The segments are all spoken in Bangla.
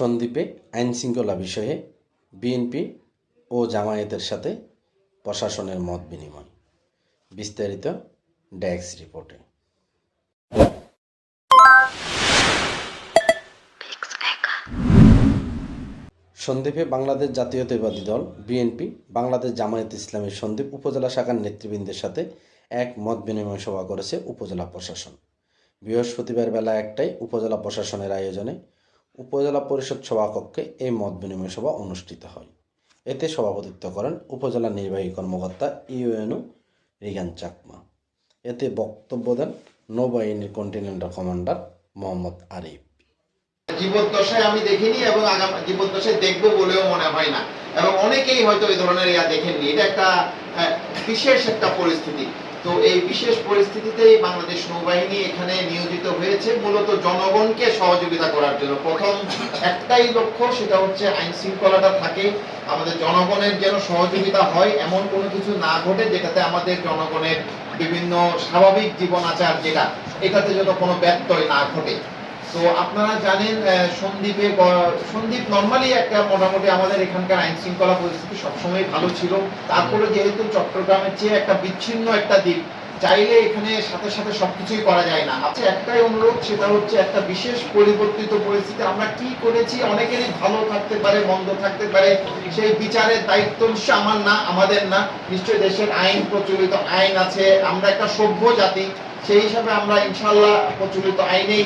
সন্দ্বীপে আইনশৃঙ্খলা বিষয়ে বিএনপি ও জামায়াতের সাথে প্রশাসনের মত বিনিময়। বিস্তারিত ড্যাক্স রিপোর্টে। সন্দ্বীপে বাংলাদেশ জাতীয়তাবাদী দল, বিএনপি, বাংলাদেশ জামায়াত ইসলামী সন্দ্বীপ উপজেলা শাখার নেতৃবৃন্দের সাথে এক মত বিনিময় সভা করেছে উপজেলা প্রশাসন। বৃহস্পতিবার বেলা একটায় উপজেলা প্রশাসনের আয়োজনে উপজেলা পরিষদ সভাকক্ষে এই মত বিনিময় সভা অনুষ্ঠিত হয়। এতে সভাপতিত্ব করেন উপজেলা নির্বাহী কর্মকর্তা ইউএনও রিগান চাকমা। এতে বক্তব্য দেন নৌবাহিনীর কন্টিনেন্টাল কমান্ডার মোহাম্মদ আরিফ। জীবদ্দশায় আমি দেখিনি এবং আগাম জীবদ্দশায় দেখব বলেও মনে হয় না। এবং অনেকেই হয়তো এই ধরনের ইয়া দেখেননি। এটা একটা আহ, বিশেষ একটা পরিস্থিতি। তো এই বিশেষ পরিস্থিতিতেই বাংলাদেশ নৌবাহিনী এখানে নিয়োজিত হয়েছে। মূলত জনগণকে সহযোগিতা করার জন্য। প্রথম একটাই লক্ষ্য, সেটা হচ্ছে আইন শৃঙ্খলাটা থাকে। আমাদের জনগণের যেন সহযোগিতা হয়, এমন কোনো কিছু না ঘটে যেটাতে আমাদের জনগণের বিভিন্ন স্বাভাবিক জীবন আচার যেটা, এটাতে যেন কোনো ব্যত্যয় না ঘটে। তো আপনারা জানেন সন্দ্বীপে গ- নর্মালি একটা মোটামুটি আমাদের এখানকার আইন শৃঙ্খলা পরিস্থিতি সবসময় ভালো ছিল। তারপরে যেহেতু চট্টগ্রামের চেয়ে একটা বিচ্ছিন্ন একটা দ্বীপ, চাইলে এখানে সাথে সাথে সবকিছুই করা যায় না। আচ্ছা একটাই অনুরোধ, সেটা হচ্ছে একটা বিশেষ পরিবর্তিত পরিস্থিতি। আমরা কি করেছি? অনেকেরই ভালো থাকতে পারে, মন্দ থাকতে পারে, সেই বিচারের দায়িত্ব নিশ্চয় আমার না, আমাদের না। নিশ্চয়ই দেশের আইন প্রচলিত আইন আছে। আমরা একটা সভ্য জাতি সেই হিসাবে আমরা ইনশাল্লাহ প্রচলিত আইনেই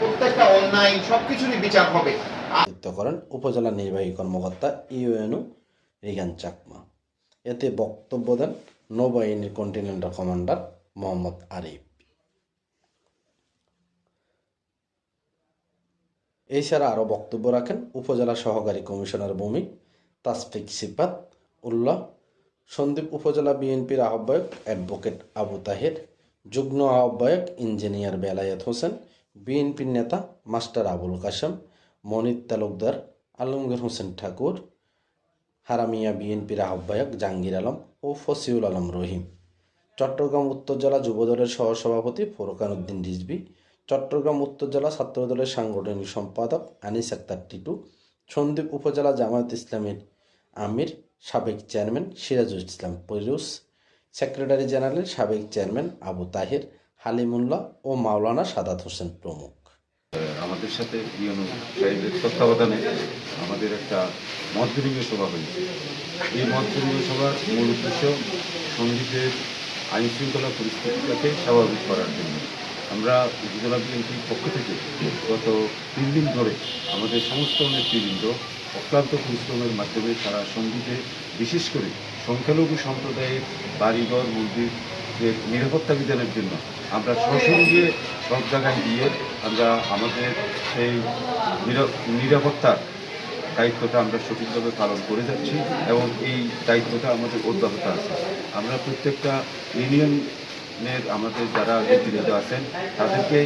প্রত্যেকটা অন্যায় সবকিছুরই বিচার হবে। করেন উপজেলা নির্বাহী কর্মকর্তা ইউএনও রিগান চাকমা। এতে বক্তব্য দেন নৌবাহিনীর কন্টিনেন্টাল কমান্ডার মোহাম্মদ আরিফ। এছাড়া আরও বক্তব্য রাখেন উপজেলা সহকারী কমিশনার ভূমি তাসফিক সিপাত উল্লাহ সন্দ্বীপ উপজেলা বিএনপির আহ্বায়ক অ্যাডভোকেট আবু তাহের যুগ্ম আহ্বায়ক ইঞ্জিনিয়ার বেলায়েত হোসেন বিএনপির নেতা মাস্টার আবুল কাসেম মনির তালুকদার, আলমগীর হোসেন ঠাকুর, হারামিয়া বিএনপির আহ্বায়ক জাহাঙ্গীর আলম ও ফসিউল আলম রহিম। চট্টগ্রাম উত্তর জেলা যুবদলের সহসভাপতি ফোরকান উদ্দিন রিজবি চট্টগ্রাম উত্তর জেলা ছাত্রদলের সাংগঠনিক সম্পাদক আনিস আক্তার টিটু সন্দ্বীপ উপজেলা জামায়াত ইসলামের আমির সাবেক চেয়ারম্যান সিরাজুল ইসলাম পৈরুস সেক্রেটারি জেনারেল সাবেক চেয়ারম্যান আবু তাহের, হালিমুল্লাহ ও মাওলানা সাদাত হোসেন প্রমুখ। আমাদের সাথে ইউনো সাহেবের তত্ত্বাবধানে আমাদের একটা মত বিনিময় সভা হয়েছে। এই মত সভার মূল উদ্দেশ্য সঙ্গীতের আইন শৃঙ্খলা পরিস্থিতিটাকে স্বাভাবিক করার জন্য। আমরা উপজেলা বিএনপির পক্ষ থেকে গত তিন দিন ধরে আমাদের সমস্ত নেতৃবৃন্দ অক্লান্ত পরিশ্রমের মাধ্যমে তারা সঙ্গীতে বিশেষ করে সংখ্যালঘু সম্প্রদায়ের বাড়িঘর, মন্দির, যে নিরাপত্তা বিধানের জন্য আমরা গিয়ে সব জায়গায় গিয়ে আমরা আমাদের সেই নিরা- নিরাপত্তার দায়িত্বটা আমরা সঠিকভাবে পালন করে যাচ্ছি এবং এই দায়িত্বটা আমাদের অব্যাহত আছে। আমরা প্রত্যেকটা ইউনিয়নের আমাদের যারা নেতৃত্ব আছেন, তাদেরকে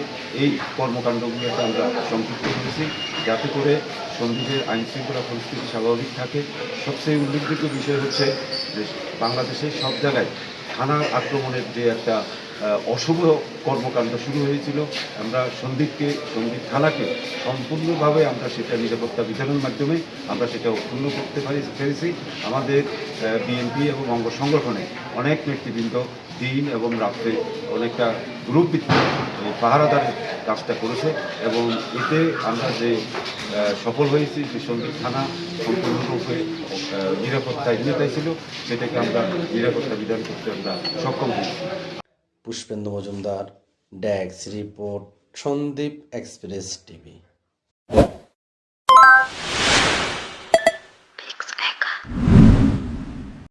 এই কর্মকাণ্ডগুলোতে আমরা সংযুক্ত করেছি যাতে করে সন্দ্বীপের আইন শৃঙ্খলা পরিস্থিতি স্বাভাবিক থাকে। সবচেয়ে উল্লেখযোগ্য বিষয় হচ্ছে যে বাংলাদেশের সব জায়গায় থানার আক্রমণের যে একটা অশুভ কর্মকাণ্ড শুরু হয়েছিল, আমরা সন্দীপকে, সন্দীপ থানাকে সম্পূর্ণভাবে আমরা সেটা নিরাপত্তা বিধানের মাধ্যমে আমরা সেটা পূর্ণ করতে পারি পেরেছি। আমাদের বিএনপি এবং অঙ্গ সংগঠনে অনেক নেতৃবৃন্দ দিন এবং রাত্রে অনেকটা গ্রুপ পাহারাদারের কাজটা করেছে এবং এতে আমরা যে সফল হয়েছি যে সন্দীপ থানা সম্পূর্ণরূপে আহ, নিরাপত্তাহীনতায় ছিল সেটাকে আমরা নিরাপত্তা বিধান করতে আমরা সক্ষম হয়েছি। পুষ্পেন্দু মজুমদার ড্যাক্স রিপোর্ট সন্দীপ এক্সপ্রেস টিভি।